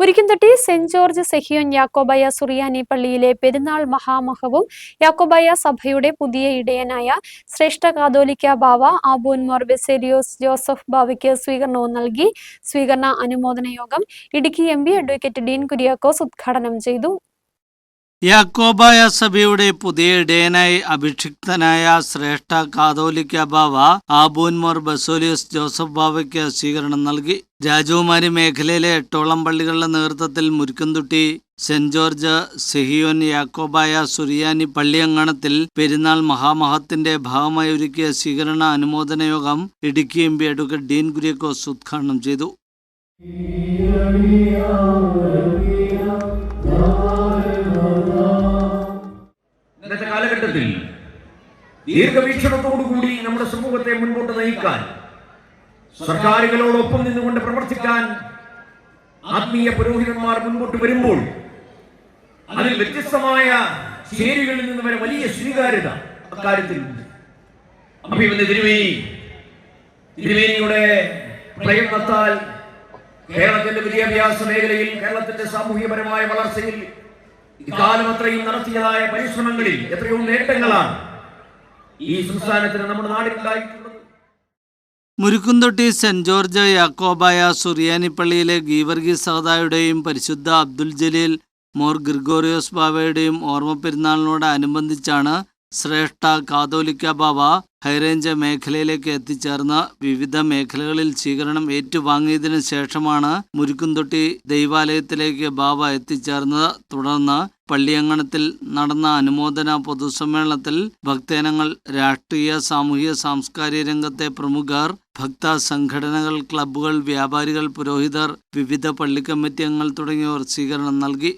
Murikkumthotti saint George Sehion Yakobaya സുറിയാനി പള്ളിയിലെ പെരുന്നാൾ മഹാമഹവും യാക്കോബായ സഭയുടെ പുതിയ ഇടയനായ ശ്രേഷ്ഠ കാതോലിക്ക ബാവ ആബൂൻ മോർ ബെസേലിയോസ് ജോസഫ് ബാവയ്ക്ക് സ്വീകരണവും നൽകി. സ്വീകരണ അനുമോദന യോഗം ഇടുക്കി എം അഡ്വക്കേറ്റ് ഡീൻ കുര്യാക്കോസ് ഉദ്ഘാടനം ചെയ്തു. യാക്കോബായ സഭയുടെ പുതിയ ഇടയനായി അഭിഷിക്തനായ ശ്രേഷ്ഠ കാതോലിക്ക ബാവ ആബൂൻമോർ ബസോലിയസ് ജോസഫ് ബാവയ്ക്ക് സ്വീകരണം നൽകി. രാജകുമാരി മേഖലയിലെ എട്ടോളം പള്ളികളുടെ നേതൃത്വത്തിൽ മുരിക്കുംതുട്ടി സെന്റ് ജോർജ് സെഹിയോൻ യാക്കോബായ സുറിയാനി പള്ളിയങ്കണത്തിൽ പെരുന്നാൾ മഹാമഹത്തിന്റെ ഭാഗമായി ഒരുക്കിയ സ്വീകരണ അനുമോദന യോഗം Idukki M P advocate Dean Kuriakose ഉദ്ഘാടനം ചെയ്തു. ദീർഘവീക്ഷണത്തോടുകൂടി നമ്മുടെ സമൂഹത്തെ മുൻപോട്ട് നയിക്കാൻ സർക്കാരുകളോടൊപ്പം നിന്നുകൊണ്ട് പ്രവർത്തിക്കാൻ ആത്മീയ പുരോഹിതന്മാർ മുൻപോട്ട് വരുമ്പോൾ അതിൽ വ്യത്യസ്തമായ ചേരികളിൽ നിന്ന് വരെ വലിയ സ്വീകാര്യത അക്കാര്യത്തിലുണ്ട് പ്രയത്നത്താൽ കേരളത്തിന്റെ വിദ്യാഭ്യാസ മേഖലയിൽ കേരളത്തിന്റെ സാമൂഹ്യപരമായ വളർച്ചയിൽ ഇക്കാലം അത്രയും നടത്തിയതായ പരിശ്രമങ്ങളിൽ എത്രയോ നേട്ടങ്ങളാണ്. ഈ സംസ്ഥാനത്തിന് നമ്മുടെ നാടിനുണ്ടായിട്ടുള്ളത്. മുരുക്കുംതൊട്ടി സെന്റ് ജോർജ് യാക്കോബായ സുറിയാനിപ്പള്ളിയിലെ ഗീവർഗീസ് സഹദായുടെയും പരിശുദ്ധ അബ്ദുൽ ജലീൽ മോർ ഗ്രിഗോറിയോസ് ബാബയുടെയും ഓർമ്മ പെരുന്നാളിനോട് അനുബന്ധിച്ചാണ് ശ്രേഷ്ഠ കാതോലിക്ക ബാബ ഹൈറേഞ്ച് മേഖലയിലേക്ക് എത്തിച്ചേർന്ന് വിവിധ മേഖലകളിൽ സ്വീകരണം ഏറ്റുവാങ്ങിയതിനു ശേഷമാണ് മുരുക്കുംതൊട്ടി ദൈവാലയത്തിലേക്ക് ബാബ എത്തിച്ചേർന്നത്. തുടർന്ന് പള്ളിയങ്കണത്തിൽ നടന്ന അനുമോദന പൊതുസമ്മേളനത്തിൽ ഭക്തജനങ്ങൾ രാഷ്ട്രീയ സാമൂഹിക സാംസ്കാരിക രംഗത്തെ പ്രമുഖർ ഭക്ത സംഘടനകൾ ക്ലബ്ബുകൾ വ്യാപാരികൾ പുരോഹിതർ വിവിധ പള്ളി കമ്മിറ്റി അംഗങ്ങൾ തുടങ്ങിയവർ സ്വീകരണം നൽകി.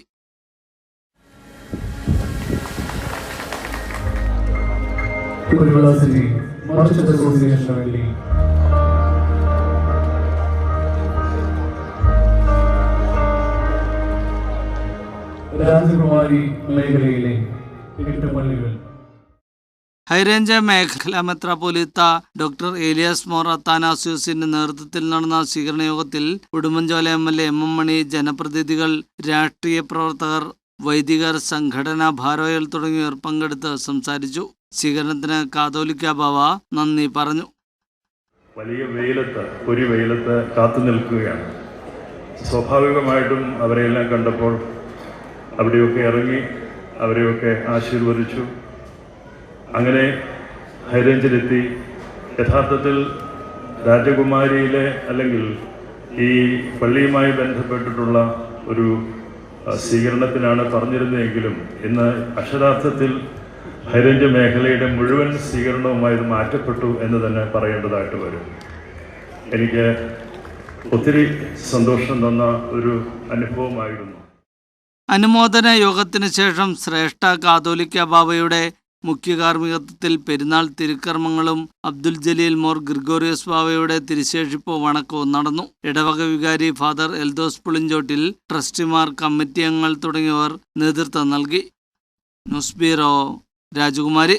കുരുവിള സിറ്റി മർച്ചന്റ് അസോസിയേഷന് വേണ്ടി രാജകുമാരി മേഖലയിലെ എട്ട് പള്ളികൾ ഹൈറേഞ്ച് മേഖല മെത്രാപൊലീത്ത ഡോക്ടർ ഏലിയാസ് മോറ അത്താനാസ്യൂസിന്റെ നേതൃത്വത്തിൽ നടന്ന സ്വീകരണ യോഗത്തിൽ Udumbanchola M L A M M Mani ജനപ്രതിനിധികൾ രാഷ്ട്രീയ പ്രവർത്തകർ വൈദികർ സംഘടന ഭാരോയൽ തുടങ്ങിയവർ പങ്കെടുത്ത് സംസാരിച്ചു. സ്വീകരണത്തിന് കാതോലിക്ക ബാവ നന്ദി പറഞ്ഞു. വലിയ വെയിലത്ത് ഒരു വെയിലത്ത് കാത്തു നിൽക്കുകയാണ്. സ്വാഭാവികമായിട്ടും അവരെയെല്ലാം കണ്ടപ്പോൾ അവിടെയൊക്കെ ഇറങ്ങി അവരെയൊക്കെ ആശീർവദിച്ചു. അങ്ങനെ ഹൈറേഞ്ചിലെത്തി. യഥാർത്ഥത്തിൽ രാജകുമാരിയിലെ അല്ലെങ്കിൽ ഈ പള്ളിയുമായി ബന്ധപ്പെട്ടിട്ടുള്ള ഒരു സ്വീകരണത്തിനാണ് പറഞ്ഞിരുന്നതെങ്കിലും ഇന്ന് അക്ഷരാർത്ഥത്തിൽ ഹൈറേഞ്ച് മേഖലയുടെ മുഴുവൻ സ്വീകരണവുമായി ഇത് മാറ്റപ്പെട്ടു എന്ന് തന്നെ പറയേണ്ടതായിട്ട് വരും. എനിക്ക് ഒത്തിരി സന്തോഷം തന്ന ഒരു അനുഭവമായിരുന്നു. അനുമോദന യോഗത്തിന് ശേഷം ശ്രേഷ്ഠ കാതോലിക്ക ബാബയുടെ മുഖ്യ കാർമ്മികത്വത്തിൽ പെരുന്നാൾ തിരുക്കർമ്മങ്ങളും അബ്ദുൽ ജലീൽ മോർ ഗ്രിഗോറിയസ് ബാബയുടെ തിരുശേഷിപ്പ് വണക്കവും നടന്നു. ഇടവക വികാരി ഫാദർ എൽദോസ് പുളിഞ്ചോട്ടിൽ ട്രസ്റ്റിമാർ കമ്മിറ്റി അംഗങ്ങൾ തുടങ്ങിയവർ നേതൃത്വം നൽകി. ന്യൂസ് ബ്യൂറോ രാജകുമാരി.